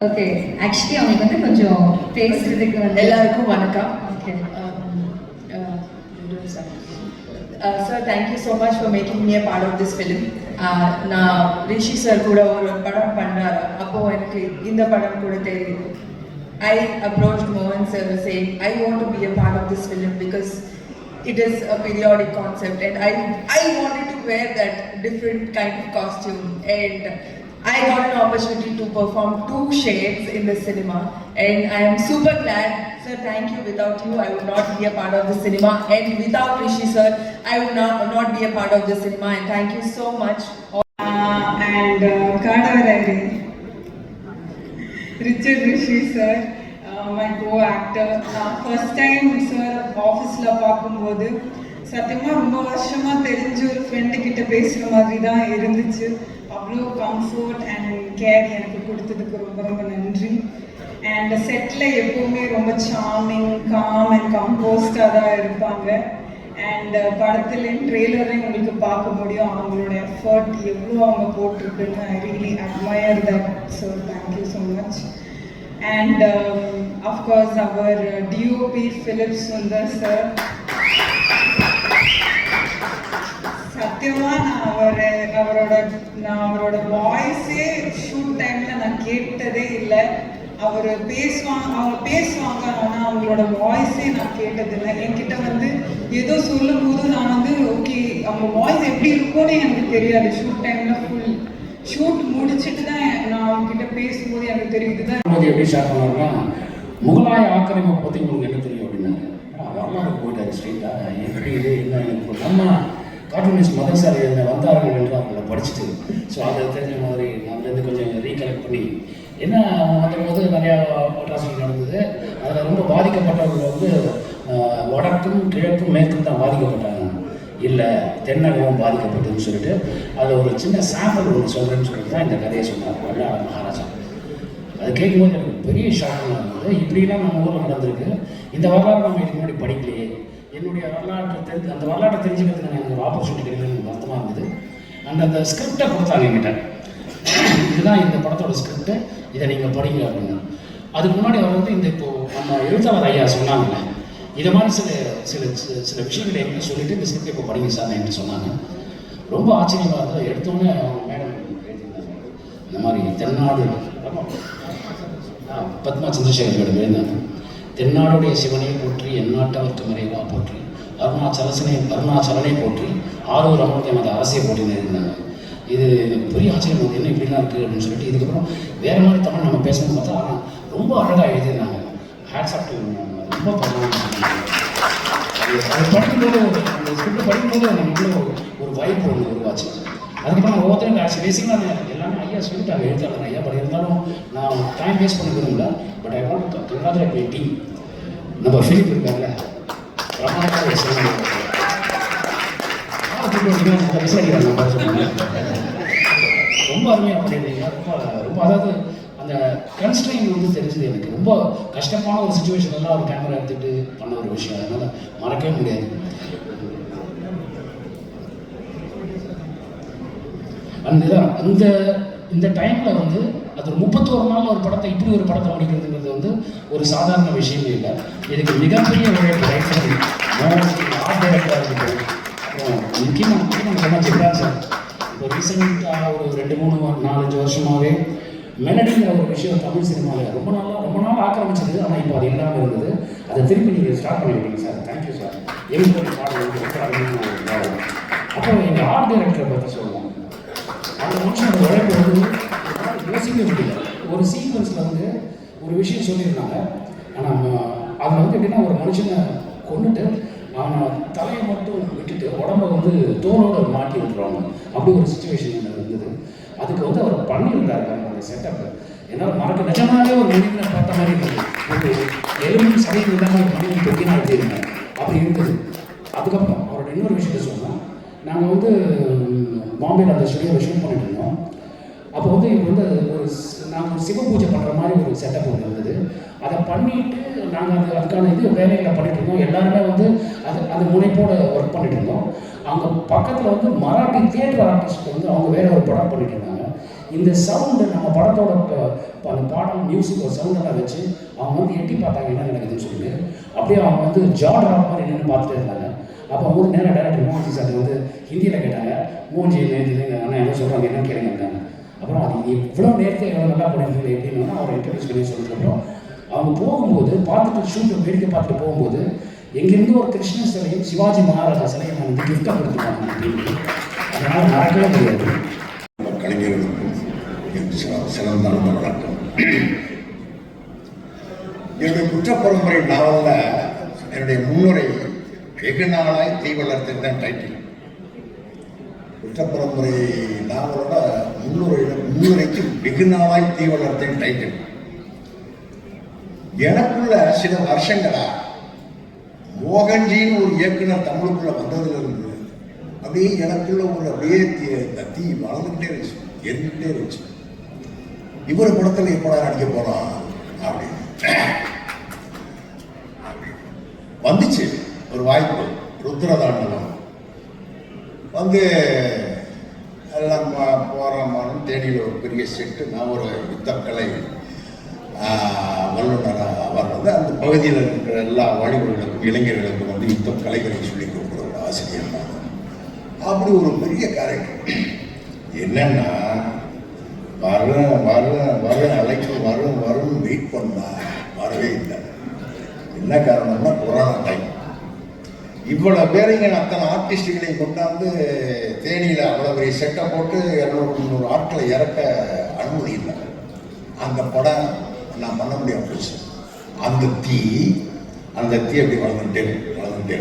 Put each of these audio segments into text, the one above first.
Okay actually அவங்களுக்கு வந்து கொஞ்சம் பேசுறதுக்கு வந்து எல்லாருக்கும் வணக்கம் Okay. Sir thank you so much for making me a part of this film நான் ரிஷி சார் கூட ஒரு படம் பண்ணாரு அப்போ எனக்கு இந்த படம் கூட தெரியுது ஐ அப்ரோச் மோகன் sir same I want to be a part of this film because it is a periodic concept and I I wanted to wear that different kind of costume and I got an opportunity to perform two shades in the cinema and I am super glad sir thank you without you I would not be a part of the cinema and without Rishi sir I would not, not be a part of the cinema and thank you so much and uh, Kadavarari, Richard Rishi sir, uh, my co-actor. நான் first time sir ஆஃபீஸில் பார்க்கும்போது சத்தியமாக ரொம்ப வருஷமாக தெரிஞ்ச ஒரு friend கிட்ட பேசுகிற மாதிரி தான் இருந்துச்சு அவ்வளோ கம்ஃபர்ட் அண்ட் கேர் எனக்கு கொடுத்ததுக்கு ரொம்ப ரொம்ப நன்றி. அண்ட் செட்டில் எப்போவுமே ரொம்ப சாமிங் காம் அண்ட் கம்போஸ்டாக தான் இருப்பாங்க. அண்ட் படத்துலேயும் ட்ரெய்லரையும் உங்களுக்கு பார்க்க முடியும். அவங்களோட எஃபர்ட் எவ்வளோ அவங்க போட்டிருக்குன்னு I really admire that so thank you so much and of course our DOP Philip Sundar sir சத்தியமா நான் அவர் அவரோட நான் அவரோட வாய்ஸே ஷூட் டைம்ல நான் கேட்டதே இல்லை. அவர் பேசுவாங்க அவங்க பேசுவாங்க ஆனால் அவங்களோட வாய்ஸே நான் கேட்டதில்லை. என்கிட்ட வந்து ஏதோ சொல்லும் போது நான் வந்து ஓகே அவங்க வாய்ஸ் எப்படி இருக்கும்னு எனக்கு தெரியாது. ஷூட் டைம்ல ஃபுல் ஷூட் முடிச்சுட்டு தான் நான் அவங்க கிட்ட பேசும்போது எனக்கு தெரியும் தான். எப்படி ஷேர் பண்ணாருன்னா முகலாய ஆக்கிரமிப்பு பற்றி உங்களுக்கு என்ன தெரியும் அப்படின்னாரு வரலாறு போயிட்டாரு ஸ்ட்ரெயிட்டாக எப்படி இது என்ன எனக்கு நம்ம கார்ட்டூனிஸ்ட் மதன் சார் என்ன வந்தார்கள் என்று அவங்கள படிச்சுட்டு ஸோ அதை தெரிஞ்ச மாதிரி அதுலேருந்து கொஞ்சம் ரீகலெக்ட் பண்ணி என்ன வந்தபோது நிறையா அட்ராசிட்டி நடந்தது அதில் ரொம்ப பாதிக்கப்பட்டவர்கள் வந்து வடக்கும் கிழக்கும் மேற்கும் தான் பாதிக்கப்பட்டாங்க. இல்லை தென்னகமும் பாதிக்கப்பட்டதுன்னு சொல்லிட்டு அதில் ஒரு சின்ன சாம்பிள் ஒன்று சொல்கிறேன்னு சொல்லிட்டு தான் இந்த கதையை சொன்னார் வல்லாள மகாராஜா. அது கேட்கும்போது எனக்கு பெரிய ஷாக்காக இருந்தது. இப்படிலாம் நம்ம ஊரில் நடந்திருக்கு. இந்த வரலாறு நம்ம இதுக்கு முன்னாடி படிக்கலையே. என்னுடைய வரலாற்றை தெரிஞ்சு அந்த வரலாற்றை தெரிஞ்சுக்கிறதுக்கு எனக்கு ஒரு ஆப்பர்ச்சுனிட்டி கிடைக்கலன்னு எனக்கு வருத்தமாக இருந்தது. அண்ட் அந்த ஸ்கிரிப்டை கொடுத்தாங்க என்கிட்ட. இதுதான் இந்த படத்தோட ஸ்கிரிப்ட் இதை நீங்கள் படிங்க அப்படின்னா. அதுக்கு முன்னாடி அவர் வந்து இந்த இப்போது நம்ம எழுத்தாளர் ஐயா சொன்னாங்கல்ல இதை மாதிரி சில சில சில- விஷயங்கள் விஷயங்களை என்கிட்ட சொல்லிட்டு இந்த ஸ்கிரிப்ட் இப்போ படிங்க சார் என்கிட்ட சொன்னாங்க. ரொம்ப ஆச்சரியமாக இருந்தது. எடுத்தோடனே அவங்க மேடம் எழுதியிருந்தாங்க. இந்த மாதிரி தென்னாடு பத்மா சந்திரசேகர் மேடம் எழுந்தாங்க தென்னாடுடைய சிவனை போற்றி எந்நாட்டவர்க்கு மறைவா போற்றி. அருணாச்சலசனை அருணாச்சலனை போற்றி ஆரூர் அமர்த்தி எமது அரசியை போட்டின்னு இருந்தாங்க இது பெரிய ஆச்சரியம் வந்து என்ன இப்படிலாம் இருக்குது அப்படின்னு சொல்லிட்டு இதுக்கப்புறம் வேறு மாதிரி தமிழ் நம்ம பேசணும்னு பார்த்தா ஆனால் ரொம்ப அழகாக எழுதியிருந்தாங்க. ஹேட்ஸ் ஆஃப் ரொம்ப அது படிக்கும்போது அந்த ஸ்கிரிப்ட் படிக்கும்போது எனக்கு ஒரு வாய்ப்பு ஒன்று உருவாச்சு. அதுக்கப்புறம் நான் ஒவ்வொருத்தரும் ஆச்சு பேசிக்கலாம் எல்லாமே ஐயா சொல்லிட்டாங்க எழுத்தாளர் ஐயா பட் இருந்தாலும் நான் டைம் வேஸ்ட் பண்ண விரும்பல. But I want congratulate my team நம்ம ஃபிலிப் இருக்காங்கல்ல பிரமாணமாக ரொம்ப அருமையாக பண்ணியிருந்தீங்க ரொம்ப ரொம்ப அதாவது அந்த கன்ஸ்ட்ரெயின் வந்து தெரிஞ்சது எனக்கு. ரொம்ப கஷ்டமான ஒரு சுச்சுவேஷன் எல்லாம் ஒரு கேமரா எடுத்துகிட்டு பண்ண ஒரு விஷயம். அதனால் மறக்கவே முடியாது. அந்த இதான் அந்த இந்த டைமில் வந்து அது ஒரு முப்பத்தோரு நாள் ஒரு படத்தை இப்படி ஒரு படத்தை முடிக்கிறதுங்கிறது வந்து ஒரு சாதாரண விஷயமே இல்லை. இதுக்கு மிகப்பெரிய உழைப்பு ரைட்டர் ஆர்ட் டைரக்டராக இருக்கட்டும் முக்கியமாக முக்கியமாக சொன்ன சார் இப்போ ரீசெண்டாக ஒரு ரெண்டு மூணு நாலஞ்சு வருஷமாகவே மெலடிங்கிற ஒரு விஷயம் தமிழ் சினிமாவில் ரொம்ப நாளாக ரொம்ப நாள் ஆக்கிரமிச்சது. ஆனால் இப்போ அது இல்லாமல் இருந்தது. அதை திருப்பி நீங்கள் ஸ்டார்ட் பண்ணிவிட்டீங்க சார். தேங்க்யூ சார் எங்களுக்கு பாடல் ரொம்ப அருமையான அப்புறம் எங்கள் ஆர்ட் டைரக்டரை பற்றி சொல்லுவோம் அந்த மனுஷனோட உழைப்பு வந்து யோசிக்க முடியல ஒரு சீக்வன்ஸில் வந்து ஒரு விஷயம் சொல்லியிருந்தாங்க. ஆனால் அதில் வந்து எப்படின்னா ஒரு மனுஷனை கொண்டுட்டு அவனை தலையை மட்டும் விட்டுட்டு உடம்ப வந்து தோலோட மாட்டி விட்டுருவாங்க. அப்படி ஒரு சுச்சுவேஷன் எனக்கு இருந்தது. அதுக்கு வந்து அவர் பண்ணியிருந்தார் அந்த செட்டப் என்னால் மறக்க நிஜமாவே ஒரு மனிதனை பார்த்த மாதிரி இருந்தது. ஒரு எலும்பு சதைக்கு இல்லாமல் ஒரு மனிதன் தொக்கினா இருந்தேன் அப்படி இருந்தது. அதுக்கப்புறம் அவரோட இன்னொரு விஷயத்த சொன்னால் நாங்கள் வந்து பாம்பேயில் அந்த ஸ்டுடியோவில் ஷூட் பண்ணிட்டு இருந்தோம் அப்போ வந்து இவர் வந்து ஒரு நாங்கள் ஒரு சிவ பூஜை பண்ணுற மாதிரி ஒரு செட்டப் ஒன்று இருந்தது. அதை பண்ணிட்டு நாங்கள் அது அதுக்கான இது வேலைகளை பண்ணிட்டு இருந்தோம். எல்லாருமே வந்து அது அது முனைப்போடு ஒர்க் பண்ணிட்டு இருந்தோம். அங்கே பக்கத்தில் வந்து மராட்டி தியேட்டர் ஆர்டிஸ்ட் வந்து அவங்க வேற ஒரு படம் பண்ணிட்டு இருந்தாங்க. இந்த சவுண்டு நம்ம படத்தோட அந்த பாடல் மியூசிக் ஒரு சவுண்டெல்லாம் வச்சு அவங்க வந்து எட்டி பார்த்தாங்க என்ன நடக்குதுன்னு சொல்லிட்டு. அப்படியே அவங்க வந்து ஜாட் ஆகிற மாதிரி நின்று பார்த்துட்டே இருந்தாங்க. அப்போ வந்து நேராக டேரக்டர் மோகன்ஜி சார் வந்து ஹிந்தியில் கேட்டாங்க. மோகன்ஜி நேற்று அண்ணா என்ன சொல்கிறாங்க என்ன கேளுங்க அப்புறம் அது இவ்வளோ நேரத்தை எவ்வளோ நல்லா பண்ணிருக்கீங்க எப்படின்னா அவர் இன்ட்ரடியூஸ் பண்ணி சொன்னதுக்கப்புறம் அவங்க போகும்போது பார்த்துட்டு ஷூட்டை வேடிக்கை பார்த்துட்டு போகும்போது எங்கிருந்து ஒரு கிருஷ்ண சிலையும் சிவாஜி மகாராஜா சிலையும் வந்து கிஃப்டாக கொடுத்துருக்காங்க அப்படின்னு. அதனால் மறக்கவே முடியாது. கலைஞர்களுக்கும் சிறந்த வணக்கம் என்னுடைய குற்றப்பரம்பரை நாவலில் என்னுடைய முன்னுரை வெகு நாளாய் தீ வளர்த்துக்கு தான் டைட்டில் குற்றப்பரம்பரை நாவலோட முன்னுரையில் முன்னுரைக்கு வெகு நாளாய் தீ வளர்த்தேன் டைட்டில் எனக்குள்ள சில வருஷங்களா மோகன்ஜின்னு ஒரு இயக்குனர் தமிழுக்குள்ள வந்ததுல இருந்து அப்படியே எனக்குள்ள ஒரு அப்படியே தீ- இந்த தீ வளர்ந்துக்கிட்டே இருந்துச்சு எரிஞ்சுக்கிட்டே இருந்துச்சு. இவர் படத்தில் எப்படா நடிக்க போறான் அப்படின்னு. வந்துச்சு. வாய்ப்பு ருத்ரதாண்டவம் வந்து எல்லாம் போ- தேனியில் ஒரு பெரிய செட்டு நான் ஒரு யுத்தக்கலை வல்லுநராக அவர் வந்து அந்த பகுதியில் இருக்கிற எல்லா வாலிபர்களுக்கும் இளைஞர்களுக்கும் வந்து யுத்த கலைகளை சொல்லிக் கொடுக்குற ஒரு ஆசிரியர் தான் அப்படி ஒரு பெரிய கேரக்டர். என்னன்னா வரும் வரும் வரும் அழைக்கும் வரும் வரும் வெயிட் பண்ணா வரவே இல்லை. என்ன காரணம்னா கொரோனா டைம் இவ்வளோ பேரைங்க அத்தனை ஆர்டிஸ்டுகளையும் கொண்டாந்து தேனியில் அவ்வளோ பெரிய செட்டை போட்டு இரநூறு முந்நூறு ஆட்களை இறக்க அனுமதி இல்லை. அந்த படம் நான் பண்ண முடியாம போச்சு. அந்த தீ அந்த தீ அப்படி வளர்ந்துட்டே வளர்ந்துட்டே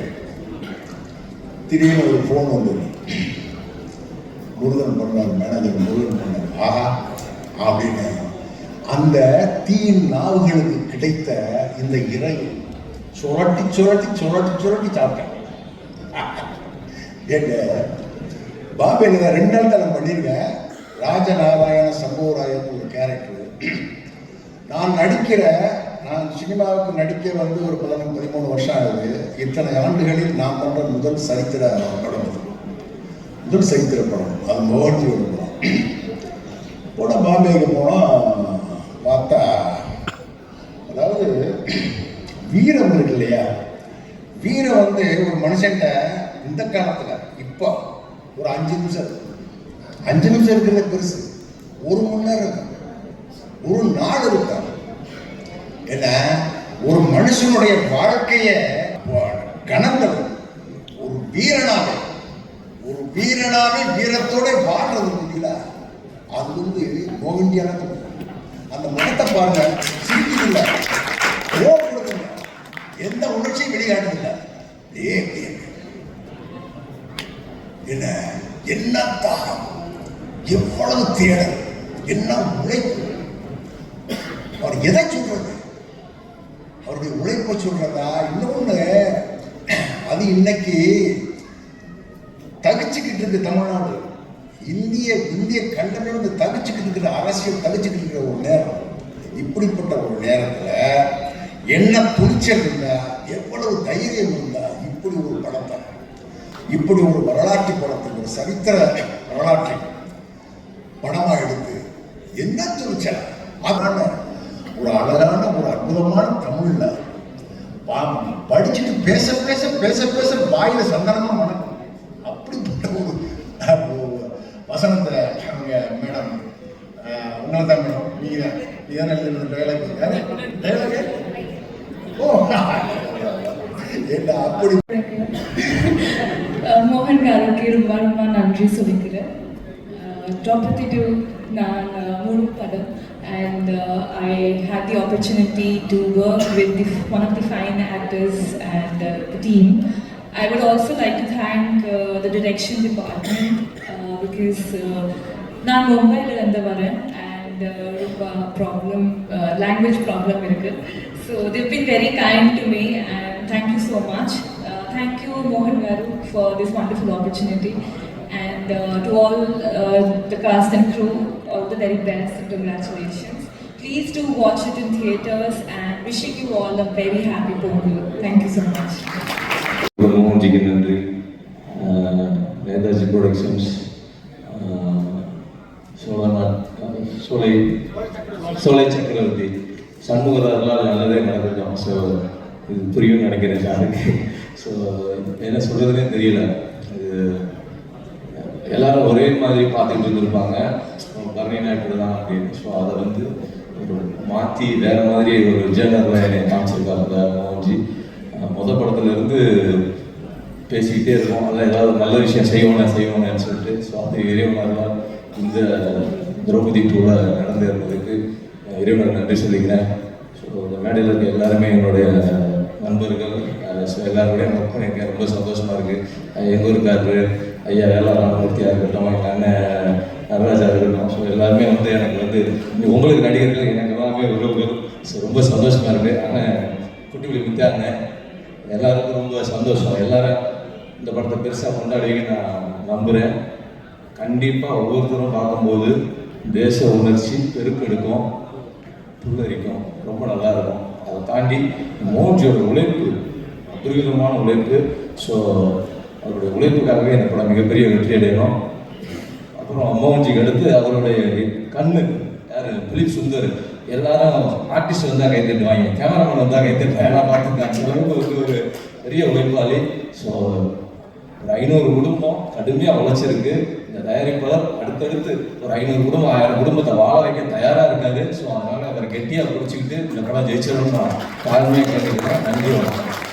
திடீர்னு ஒரு ஃபோன் வந்தது. முருகன் பண்ணார் மேனேஜர் முருகன் பண்ணார். ஆஹா அப்படின்னு. அந்த தீயின் நாவுகளுக்கு கிடைத்த இந்த இறை சுரட்டி சுரட்டி சுரட்டி சுரட்டி சாப்பிட்டேன். ஏங்க பாபேல நான் ரெண்டு நாள் தான் பண்ணியிருக்கேன் ராஜநாராயண சம்பவராயன் ஒரு கேரக்டர் நான் நடிக்கிற நான் சினிமாவுக்கு நடிக்க வந்து ஒரு பதினொன்று பதிமூணு வருஷம் ஆகுது. இத்தனை ஆண்டுகளில் நான் பண்ற முதல் சரித்திர படம் முதல் சரித்திர படம். அது முகர்ஜியோட படம். போனால் பாம்பேக்கு போனால் பார்த்தா அதாவது வீரம் இருக்கு இல்லையா? வீரம் வந்து ஒரு மனுஷன்ட்ட இந்த காலத்தில் இப்போ ஒரு அஞ்சு நிமிஷம் அஞ்சு நிமிஷம் இருக்கிறது பெருசு. ஒரு மணி நேரம் இருக்கும் ஒரு நாள் இருக்கும் என்ன? ஒரு மனுஷனுடைய வாழ்க்கைய கணந்தது ஒரு வீரனாக ஒரு வீரனாவே வீரத்தோட வாழ்றது முடியல அது வந்து மோகண்டியான அந்த முகத்தை பாருங்க. சிரிக்குதில்ல இல்லை எந்த உணர்ச்சியும் வெளிக்காட்டுதில்ல ஏ அப்படியே. என்ன என்ன தாகம் எவ்வளவு தேடல்? என்ன உழைப்பு? அவர் எதை சொல்றது அவருடைய உழைப்பை சொல்றதா இன்னொன்னு அது இன்னைக்கு தகிச்சுக்கிட்டு இருக்கு தமிழ்நாடு. இந்திய இந்திய கண்டமிருந்து தகிச்சுக்கிட்டு இருக்கிற அரசியல் தகிச்சுக்கிட்டு இருக்கிற ஒரு நேரம். இப்படிப்பட்ட ஒரு நேரத்துல என்ன துணிச்சல் இருந்தா எவ்வளவு தைரியம் இருந்தா இப்படி ஒரு படத்தை இப்படி ஒரு வரலாற்று படத்தை ஒரு சரித்திர வரலாற்றை படமா எடுத்து என்ன துணிச்சல்? அதனால ஒரு அழகான ஒரு அற்புதமான தமிழ்ல பா- படிச்சுட்டு பேச பேச பேச பேச வாயில சந்தனமா மணக்கும். அப்படிப்பட்ட ஒரு வசனத்தை அவங்க மேடம் உங்களை தான் மேடம் நீங்க தான் நீங்க தானே எழுதுன டைலாக்? டைலாக்? ஓ அப்படி ரொம்ப நன்றி சொல்லிக்கிறேன் டாப் டூ நான் மூணு படம் and uh, I had the opportunity to work with the, one of the fine actors and uh, the team. I would also like to thank uh, the direction department uh, because uh, நான் மும்பைல இருந்து வரேன் and uh, ரொம்ப problem language problem இருக்கு so they've been very kind to me and thank you so much. Uh, thank you Mohan Garu for this wonderful opportunity and uh, to all uh, the cast and crew all the very best and congratulations. Please do watch it in theaters and wishing you all a very happy Pongal. Thank you so much. மன்மோகன்ஜிக்கு நன்றி Netaji productions சோழநாட் சோலை சக்கரவர்த்தி சண்முகதாரெலாம் நல்லதே நடக்கட்டும் so இது புரியும்னு நினைக்கிறேன் சாருக்கு so என்ன சொல்கிறதுனே தெரியல இது எல்லாரும் ஒரே மாதிரி பார்த்துட்டு இருந்திருப்பாங்க. பரணினா இப்படி தான் அப்படின்னு ஸோ அதை வந்து ஒரு மாற்றி வேற மாதிரி ஒரு ஜேர்னரில் என்னை காமிச்சிருக்காங்க மோகன்ஜி. மொதல் படத்துல இருந்து பேசிக்கிட்டே இருக்கோம் அதில் ஏதாவது நல்ல விஷயம் செய்வோம் செய்வோண்ணேன்னு சொல்லிட்டு ஸோ அது இறைவனால் இந்த திரௌபதி டூவில் நடந்து இருந்ததுக்கு இறைவனுக்கு நன்றி சொல்லிக்கிறேன். ஸோ இந்த மேடையில் இருக்க எல்லாருமே என்னுடைய நண்பர்கள் ஸோ எல்லாருடையும் ஒர்க் பண்ணியிருக்கேன் ரொம்ப சந்தோஷமாக இருக்குது எங்கள் எங்க ஊருக்காரரு ஐயா வேலா ராமமூர்த்தியாக இருக்கட்டும் எங்கள் அண்ணன் நடராஜா இருக்கட்டும் ஸோ எல்லாருமே வந்து எனக்கு வந்து உங்களுக்கு நடிகர்கள் எனக்கு எல்லாமே உறவுகள். ஸோ ரொம்ப சந்தோஷமாக இருக்குது ஆனால் குட்டிப்புலி முத்தியா அண்ணன் எல்லாருக்கும் ரொம்ப சந்தோஷம். எல்லாரும் இந்த படத்தை பெருசாக கொண்டாடுவீங்க நான் நம்புகிறேன் கண்டிப்பாக ஒவ்வொருத்தரும் பார்க்கும்போது தேச உணர்ச்சி பெருக்கெடுக்கும் புல்லரிக்கும். ரொம்ப நல்லா இருக்கும். அதை தாண்டி மோஜியோட உழைப்பு அபரிதமான உழைப்பு. ஸோ அவருடைய உழைப்புக்காகவே இந்த படம் மிகப்பெரிய வெற்றி அடையணும். அப்புறம் மோகன்ஜிக்கு அடுத்து அவருடைய கண்ணு யார்? பிலிப் சுந்தர். எல்லாரும் ஆர்டிஸ்ட் வந்தால் கை தட்டுவாங்க கேமராமேன் வந்தால் கை தட்டுவாங்க. எல்லாம் பார்த்துருக்காங்க. அளவுக்கு வந்து ஒரு பெரிய உழைப்பாளி. ஸோ ஒரு ஐநூறு குடும்பம் கடுமையாக உழைச்சிருக்கு. இந்த தயாரிப்பாளர் அடுத்தடுத்து ஒரு ஐநூறு குடும்பம் ஆயிரம் குடும்பத்தை வாழ வைக்க தயாராக இருக்காரு. ஸோ அதனால் அவர் கெட்டியாக பிடிச்சிக்கிட்டு இந்த படம் ஜெயிச்சிடணும்னு நான் தாழ்மையாக கேட்டுக்கிறேன். நன்றி வணக்கம்.